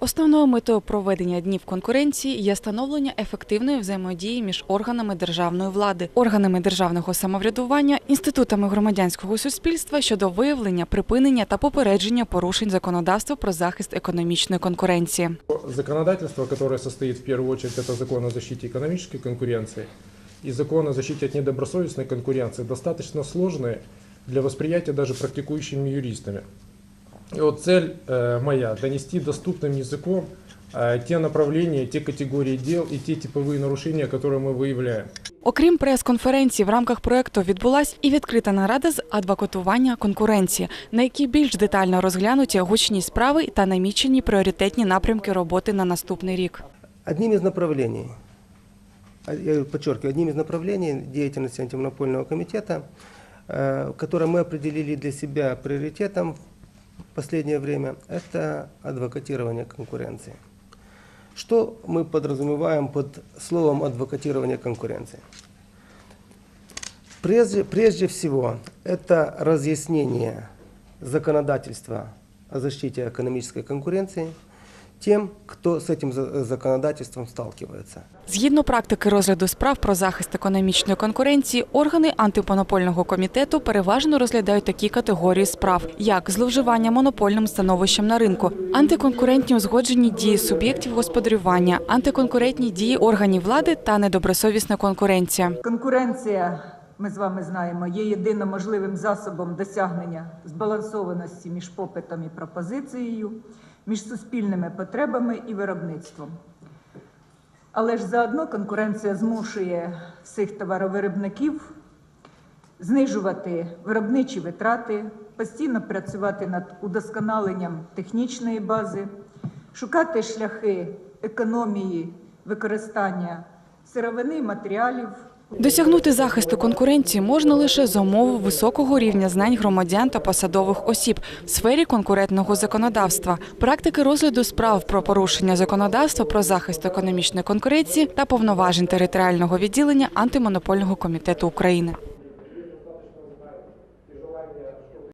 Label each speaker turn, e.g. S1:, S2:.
S1: Основною метою проведення днів конкуренції є становлення ефективної взаємодії між органами державної влади, органами державного самоврядування, інститутами громадянського суспільства щодо виявлення, припинення та попередження порушень законодавства про захист економічної конкуренції.
S2: Законодательство, которое состоит в первую очередь, это закон о защите экономической конкуренции и закон о защите от недобросовестной конкуренции, достаточно сложные для восприятия даже практикующими юристами. И вот цель э, моя – донести доступным языком э, те направления, те категории дел и те типовые нарушения, которые мы выявляем.
S1: Окрім прес-конференції, в рамках проекту відбулась і відкрита нарада з адвокатування конкуренції, на якій більш детально розглянуті гучні справи та намічені пріоритетні напрямки роботи на наступний рік.
S3: Одним из направлений, а, я подчеркиваю, одним из направлений деятельности антимонопольного комитета, э, которое мы определили для себя приоритетом в последнее время, это адвокатирование конкуренции. Что мы подразумеваем под словом адвокатирование конкуренции? Прежде, прежде всего, это разъяснение законодательства о защите экономической конкуренции тем, кто с этим за- законодательством сталкивается.
S1: Згідно практики розгляду справ про захист економічної конкуренції, органи антимонопольного комітету переважно розглядають такі категорії справ, як зловживання монопольним становищем на ринку, антиконкурентні узгоджені дії суб'єктів господарювання, антиконкурентні дії органів влади та недобросовісна конкуренція.
S4: Конкуренція, ми з вами знаємо, є єдино можливим засобом досягнення збалансованості між попитом і пропозицією, між суспільними потребами і виробництвом. Але ж заодно конкуренція змушує всіх товаровиробників знижувати виробничі витрати, постійно працювати над удосконаленням технічної бази, шукати шляхи економії використання сировини матеріалів.
S1: Досягнути захисту конкуренції можна лише за умови високого рівня знань громадян та посадових осіб в сфері конкурентного законодавства, практики розгляду справ про порушення законодавства про захист економічної конкуренції та повноважень територіального відділення антимонопольного комітету України.